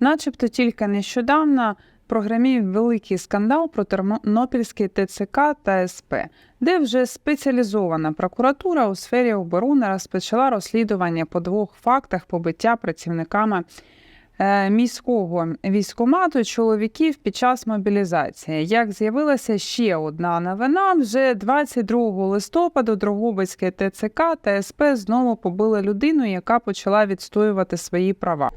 Начебто тільки нещодавно програмів великий скандал про Тернопільський ТЦК та СП, де вже спеціалізована прокуратура у сфері оборони розпочала розслідування по двох фактах побиття працівниками е, міського військомату чоловіків під час мобілізації. Як з'явилася ще одна новина, вже 22 листопада Дрогобицьке ТЦК та СП знову побили людину, яка почала відстоювати свої права.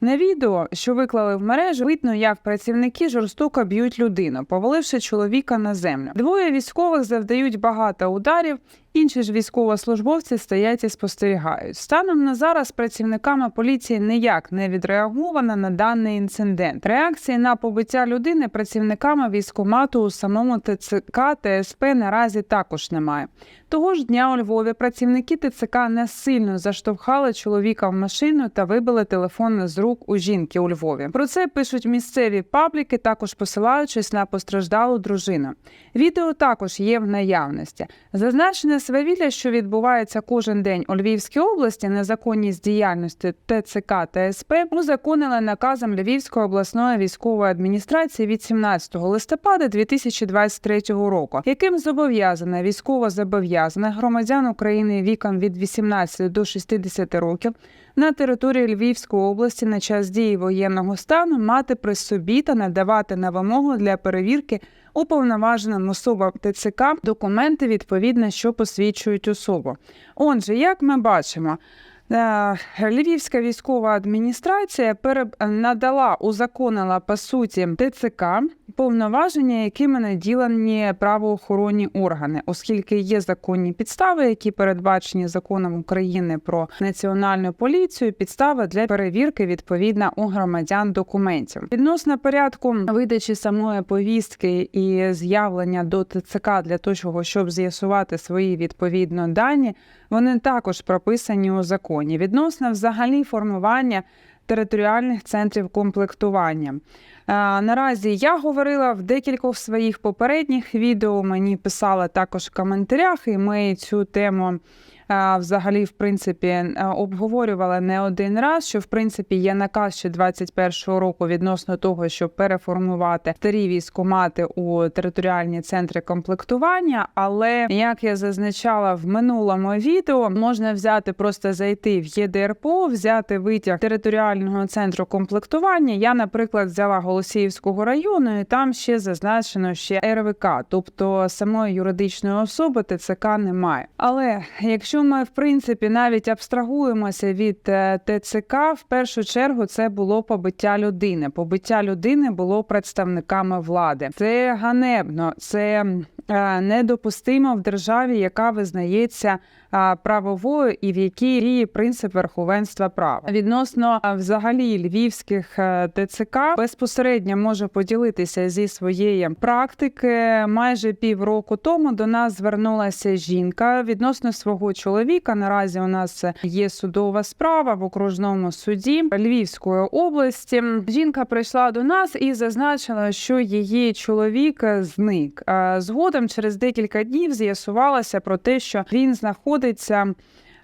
На відео, що виклали в мережу, видно, як працівники жорстоко б'ють людину, поваливши чоловіка на землю. Двоє військових завдають багато ударів. Інші ж військовослужбовці стоять і спостерігають. Станом на зараз працівниками поліції ніяк не відреаговано на даний інцидент. Реакції на побиття людини працівниками військомату у самому ТЦК та СП наразі також немає. Того ж дня у Львові працівники ТЦК насильно заштовхали чоловіка в машину та вибили телефон з рук у жінки у Львові. Про це пишуть місцеві пабліки, також посилаючись на постраждалу дружину. Відео також є в наявності. Зазначене свавілля, що відбувається кожен день у Львівській області, незаконність діяльності ТЦК та СП узаконили наказом Львівської обласної військової адміністрації від 17 листопада 2023 року, яким зобов'язана військово зобов'язана громадян України віком від 18 до 60 років на території Львівської області на час дії воєнного стану мати при собі та надавати на вимогу для перевірки уповноваженим особам ТЦК документи відповідно, що посвідчують особу. Отже, як ми бачимо. Е, Львівська військова адміністрація надала, узаконила по суті ТЦК повноваження, якими наділені правоохоронні органи, оскільки є законні підстави, які передбачені законом України про національну поліцію, підстави для перевірки відповідно у громадян документів. Відносно порядку видачі самої повістки і з'явлення до ТЦК для того, щоб з'ясувати свої відповідно дані, вони також прописані у законі. Відносно взагалі формування територіальних центрів комплектування. Е, Наразі я говорила в декількох своїх попередніх відео. Мені писали також в коментарях, і ми цю тему. Взагалі, в принципі, обговорювали не один раз, що в принципі є наказ ще 21-го року відносно того, щоб переформувати старі військомати у територіальні центри комплектування. Але як я зазначала в минулому відео, можна взяти просто зайти в ЄДРПО, взяти витяг територіального центру комплектування. Я, наприклад, взяла Голосіївського району, і там ще зазначено ще РВК, тобто самої юридичної особи ТЦК немає. Але якщо ми в принципі навіть абстрагуємося від е, ТЦК, в першу чергу це було побиття людини. Побиття людини було представниками влади. Це ганебно, це недопустимо в державі, яка визнається правовою і в якій діє принцип верховенства права. Відносно взагалі львівських е, ТЦК безпосередньо можу поділитися зі своєї практики. Майже півроку тому до нас звернулася жінка відносно свого чоловіка. Наразі у нас є судова справа в окружному суді Львівської області. Жінка прийшла до нас і зазначила, що її чоловік зник. А Згодом через декілька днів з'ясувалося про те, що він знаходиться.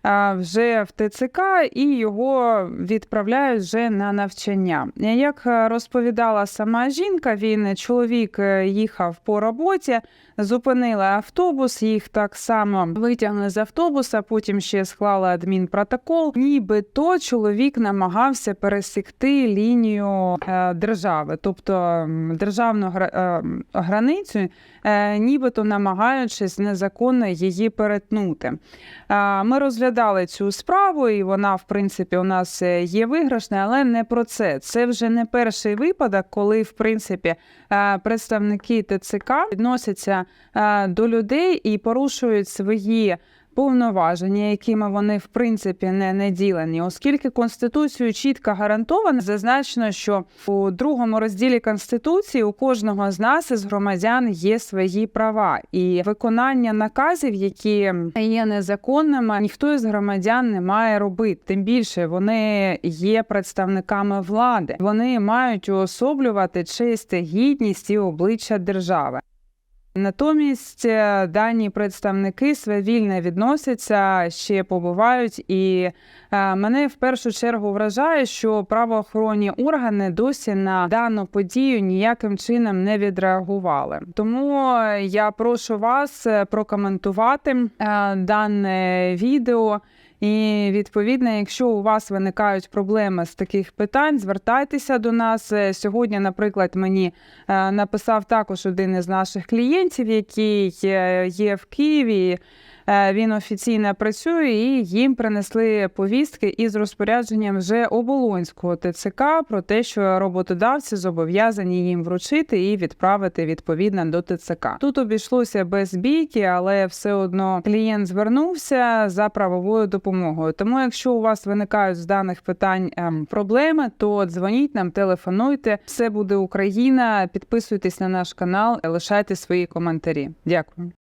Вже в ТЦК і його відправляють вже на навчання. Як розповідала сама жінка, він чоловік е, їхав по роботі, зупинили автобус, їх так само витягли з автобуса, потім ще склали адмінпротокол. Нібито чоловік намагався пересікти лінію е, держави, тобто державну е, границю, нібито намагаючись незаконно її перетнути. Ми розглядали цю справу, і вона, в принципі, у нас е, є виграшна, але не про це. Це вже не перший випадок, коли, в принципі, е, представники ТЦК відносяться е, до людей і порушують свої. Повноваження, якими вони в принципі не наділені, оскільки конституцією чітко гарантовано, зазначено, що у другому розділі конституції у кожного з нас із громадян є свої права, і виконання наказів, які є незаконними, ніхто із громадян не має робити. Тим більше вони є представниками влади. Вони мають уособлювати честь, гідність і обличчя держави. Натомість е, дані представники свавільно відносяться, ще побувають, і е, мене в першу чергу вражає, що правоохоронні органи досі на дану подію ніяким чином не відреагували. Тому е, я прошу вас прокоментувати дане відео. І відповідно, якщо у вас виникають проблеми з таких питань, звертайтеся до нас. Е, Сьогодні, наприклад, мені е, написав також один із наших клієнтів, який е, є в Києві. Е, Він офіційно працює і їм принесли повістки із розпорядженням вже оболонського ТЦК про те, що роботодавці зобов'язані їм вручити і відправити відповідно до ТЦК. Тут обійшлося без бійки, але все одно клієнт звернувся за правовою допомогою. Тому, якщо у вас виникають з даних питань ем, проблеми, то дзвоніть нам, телефонуйте. Все буде Україна. Підписуйтесь на наш канал, лишайте свої коментарі. Дякую.